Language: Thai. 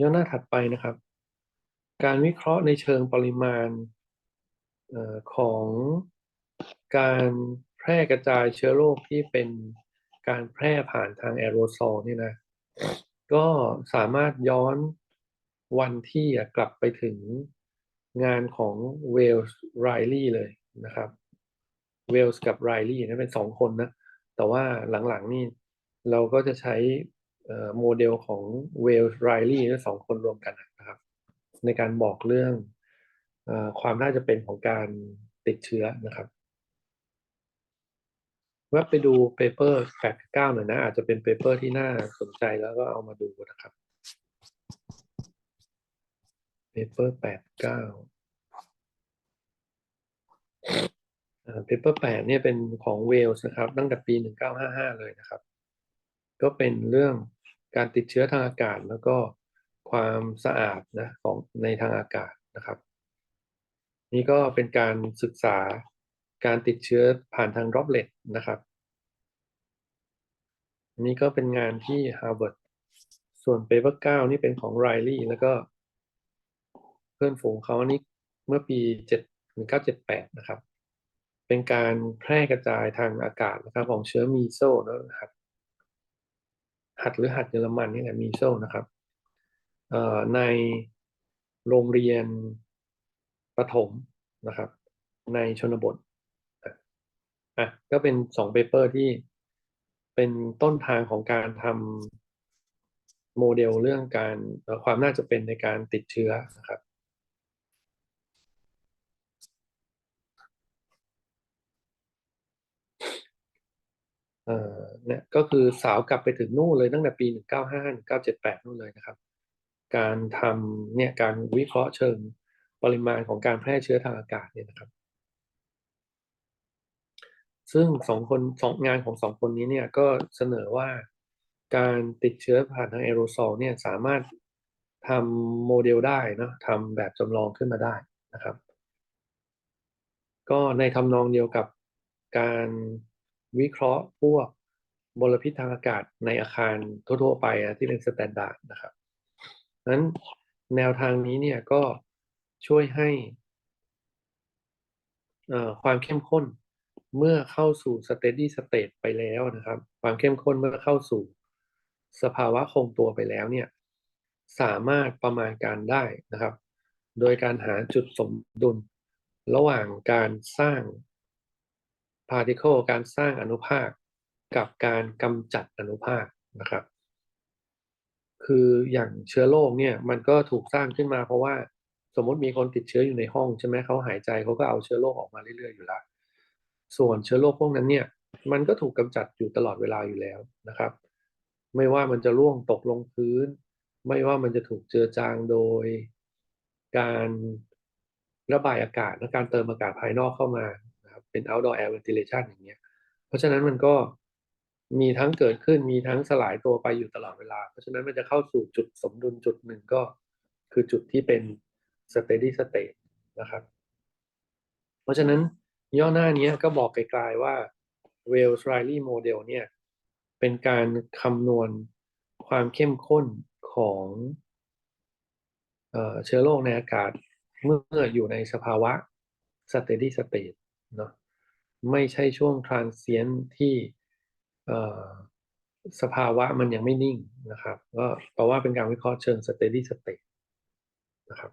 ย่อหน้าถัดไปนะครับ การวิเคราะห์ในเชิงปริมาณออของการแพร่กระจายเชื้อโรคที่เป็นการแพร่ผ่านทางแอโรโซลนี่นะก็สามารถย้อนวันที่กลับไปถึงงานของเวลส์ไรลี่เลยนะครับเวลส์กับไรลี่นะเป็นสองคนนะ แต่ว่าหลังๆนี่เราก็จะใช้ โมเดลของเวลส์ไรลี่สองคนรวมกันนะครับ ในการบอกเรื่องอความน่าจะเป็นของการติดเชื้อนะครับแวบไปดูเปเปอร์แปดเก้าหน่อยนะ อาจจะเป็นเปเปอร์ที่น่าสนใจแล้วก็เอามาดูนะครับเปเปอร์แปดเก้าเปเปอร์แปดเนี่ยเป็นของเวลส์นะครับ ตั้งแต่ปีหนึ่งเก้าห้าห้าเลยนะครับ ก็เป็นเรื่อง การติดเชื้อทางอากาศ แล้วก็ความสะอาดนะของในทางอากาศนะครับ นี่ก็เป็นการศึกษาการติดเชื้อผ่านทางดรอปเลตนะครับนนี้ก็เป็นงานที่ Harvard ส่วน paper 9 นี่เป็นของ Riley แล้วก็เพื่อนฝูงเขาอันนี้เมื่อปี7 1978 นะครับ เป็นการแพร่กระจายทางอากาศนะครับของเชื้อมีโซนะครับ หัดหรือหัดเยอรมันนี่แหละมีโซนะครับในโรงเรียนประถมนะครับ ในชนบทอะก็เป็นสองเปเปอร์ที่เป็นต้นทางของการทำโมเดลเรื่องการความน่าจะเป็นในการติดเชื้อนะครับ เออเนี่ยก็คือสาวกลับไปถึงนู่นเลยตั้งแต่ปี 1955 1978 นู่นเลยนะครับ การทำเนี่ยการวิเคราะห์เชิงปริมาณของการแพร่เชื้อทางอากาศเนี่ยนะครับ ซึ่งสองคนสองงานของสองคนนี้เนี่ยก็เสนอว่าการติดเชื้อผ่านทางแอโรซอลเนี่ยสามารถทำโมเดลได้นะทำแบบจำลองขึ้นมาได้นะครับ ก็ในทำนองเดียวกับการ วิเคราะห์พวกมลพิษทางอากาศในอาคารทั่วๆไปที่เป็นสแตนดาร์ดนะครับนั้นแนวทางนี้เนี่ยก็ช่วยให้ความเข้มข้นเมื่อเข้าสู่ steady state ไปแล้วนะครับ ความเข้มข้นเมื่อเข้าสู่สภาวะคงตัวไปแล้วเนี่ยสามารถประมาณการได้นะครับ โดยการหาจุดสมดุลระหว่างการสร้าง particle การสร้างอนุภาคกับการกำจัดอนุภาคนะครับ คืออย่างเชื้อโรคเนี่ยมันก็ถูกสร้างขึ้นมาเพราะว่าสมมติมีคนติดเชื้ออยู่ในห้องใช่ไหมเขาหายใจเขาก็เอาเชื้อโรคออกมาเรื่อยๆอยู่แล้วส่วนเชื้อโรคพวกนั้นเนี่ยมันก็ถูกกำจัดอยู่ตลอดเวลาอยู่แล้วนะครับ ไม่ว่ามันจะร่วงตกลงพื้น ไม่ว่ามันจะถูกเจือจางโดย การระบายอากาศและการเติมอากาศภายนอกเข้ามา เป็น outdoor air ventilation อย่างเงี้ย เพราะฉะนั้นมันก็มีทั้งเกิดขึ้นมีทั้งสลายตัวไปอยู่ตลอดเวลา เพราะฉะนั้นมันจะเข้าสู่จุดสมดุลจุดหนึ่งก็คือจุดที่เป็น steady state นะครับ เพราะฉะนั้นย่อหน้านี้ก็บอกไกลๆว่า Wells Riley Model เนี่ย เป็นการคำนวณความเข้มข้นของเชื้อโรคในอากาศเมื่ออยู่ในสภาวะ steady state เนาะ ไม่ใช่ช่วง transient ที่สภาวะมันยังไม่นิ่งนะครับ ก็แปลว่าเป็นการวิเคราะห์เชิง steady state นะครับ